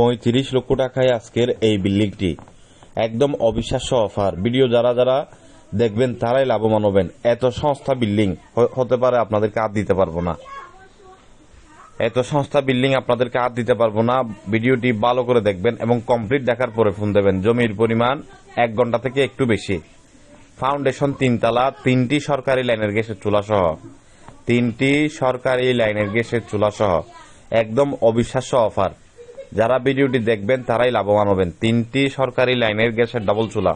পঁয়ত্রিশ লক্ষ টাকায় আজকের এই বিল্ডিংটি। একদম অবিশ্বাস্য অফার। ভিডিও যারা যারা দেখবেন, তারাই লাভবান হবেন। এত সংস্থা বিল্ডিং হতে পারে আপনাদেরকে আর দিতে পারব না। এত সংস্থা বিল্ডিং আপনাদেরকে আর দিতে পারব না। ভিডিওটি ভালো করে দেখবেন এবং কমপ্লিট দেখার পরে ফোন দেবেন। জমির পরিমাণ এক ঘণ্টা থেকে একটু বেশি। ফাউন্ডেশন তিনতলা, তিনটি সরকারি লাইনের গ্যাসের চুলা সহ। তিনটি সরকারি লাইনের গ্যাসের চুলা সহ। একদম অবিশ্বাস্য অফার। যারা ভিডিওটি দেখবেন, তারাই লাভবান হবেন। তিনটি সরকারি লাইনের গ্যাসের ডাবল চুলা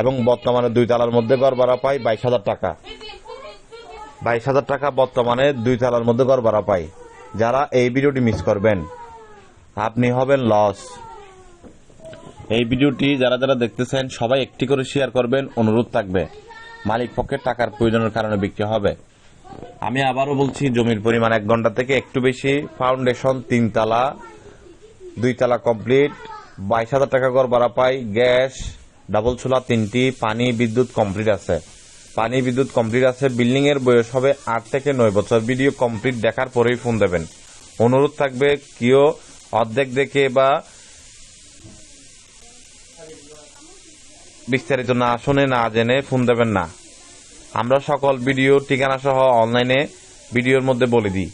এবং বর্তমানে দুই তালার মধ্যে ঘর ভাড়া পাই বাইশ হাজার টাকা। বাইশ হাজার টাকা বর্তমানে দুই তালার মধ্যে ঘর ভাড়া পাই। যারা এই ভিডিওটি মিস করবেন, আপনি হবেন লস। এই ভিডিওটি যারা যারা দেখতেছেন, সবাই একটি করে শেয়ার করবেন, অনুরোধ থাকবে। মালিক পক্ষের টাকার প্রয়োজনের কারণে বিক্রি হবে। আমি আবারও বলছি, জমির পরিমাণ এক ঘণ্টা থেকে একটু বেশি। ফাউন্ডেশন তিনতলা দুইতলা কমপ্লিট, বাইশ হাজার টাকা ঘর ভাড়া পাই, গ্যাস, ডাবল চুলা, তিনটি, পানি, বিদ্যুৎ কমপ্লিট আছে। পানি, বিদ্যুৎ কমপ্লিট আছে বিল্ডিং এর বয়স হবে আট থেকে নয় বছর। ভিডিও কমপ্লিট দেখার পরেই ফোন দেবেন। অনুরোধ থাকবে কেউ অর্ধেক দেখে বা বিস্তারিত না শুনে, না জেনে ফোন দেবেন না। আমরা সকল ভিডিও ঠিকানা সহ অনলাইনে ভিডিওর মধ্যে বলে দিই।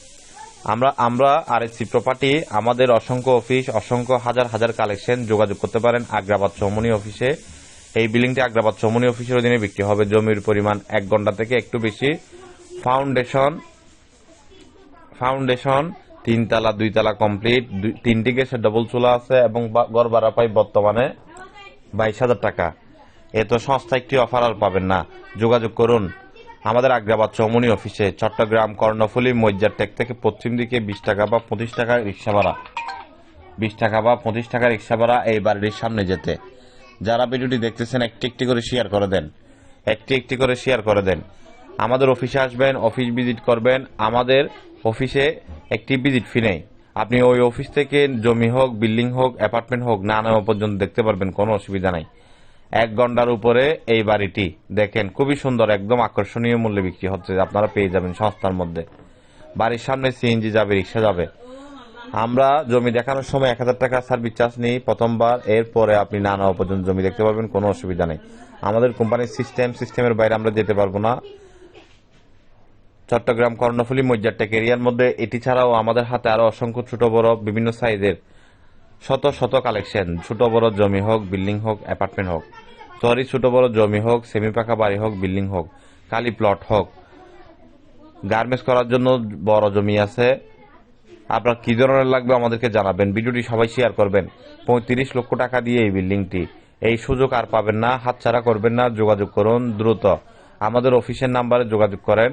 আমরা আমরা আর এসি প্রপার্টি আমাদের অসংখ্য অফিস অসংখ্য হাজার হাজার কালেকশন যোগাযোগ করতে পারেন আগ্রাবাদ চৌমনি অফিসে এই বিল্ডিংটি আগ্রাবাদ চৌমনি অফিসের অধীনে বিক্রি হবে। জমির পরিমাণ এক ঘণ্টা থেকে একটু বেশি। ফাউন্ডেশন ফাউন্ডেশন তিনতলা, দুইতলা কমপ্লিট তিনটি গ্যাসের ডবল চুলা আছে এবং ঘর ভাড়া পাই বর্তমানে বাইশ হাজার টাকা। এত সস্তা একটি অফার আর পাবেন না। যোগাযোগ করুন। আমাদের আগ্রাবাদ চৌমনি অফিসে চট্টগ্রাম কর্ণফুলী মজ্জার টেক থেকে পশ্চিম দিকে বিশ টাকা বা পঁচিশ টাকা রিক্সা ভাড়া। বিশ টাকা বা পঁচিশ টাকা রিক্সা ভাড়া এই বাড়ির সামনে যেতে। যারা ভিডিওটি দেখতেছেন, একটি একটি করে শেয়ার করে দেন। একটি একটি করে শেয়ার করে দেন। আমাদের অফিসে আসবেন অফিস ভিজিট করবেন। আমাদের অফিসে একটি ভিজিট ফি নেই। আপনি ওই অফিস থেকে জমি হোক বিল্ডিং হোক অ্যাপার্টমেন্ট হোক, না নেওয়া পর্যন্ত দেখতে পারবেন, কোনো অসুবিধা নাই। এক ঘণ্টার উপরে এই বাড়িটি। দেখেন, খুবই সুন্দর, একদম আকর্ষণীয় মূল্যে বিক্রি হচ্ছে, আপনারা পেয়ে যাবেন সংস্থার মধ্যে। বাড়ির সামনে সিএনজি যাবে, রিক্সা যাবে। আমরা জমি দেখানোর সময় এক হাজার টাকা সার্ভিস চার্জ নিই প্রথমবার, এরপরে আপনি না নেওয়া পর্যন্ত জমি দেখতে পারবেন, কোনো অসুবিধা নেই। আমাদের কোম্পানির সিস্টেম সিস্টেমের বাইরে আমরা যেতে পারব না। চট্টগ্রাম কর্ণফুলী মজ্জারটেক এরিয়ার মধ্যে, এটি ছাড়াও আমাদের হাতে আরও অসংখ্য ছোট বড় বিভিন্ন সাইজের শত শত কালেকশন। ছোট বড় জমি হোক, বিল্ডিং হোক, অ্যাপার্টমেন্ট হোক। সরি, ছোট বড় জমি হোক সেমি পাকা বাড়ি হোক, বিল্ডিং হোক কালি প্লট হোক। গার্মেন্টস করার জন্য বড় জমি আছে। আপনার কি ধরনের লাগবে আমাদেরকে জানাবেন। ভিডিওটি সবাই শেয়ার করবেন। পঁয়ত্রিশ লক্ষ টাকা দিয়ে এই বিল্ডিংটি। এই সুযোগ আর পাবেন না, হাতছাড়া করবেন না, যোগাযোগ করুন দ্রুত। আমাদের অফিসের নাম্বারে যোগাযোগ করেন।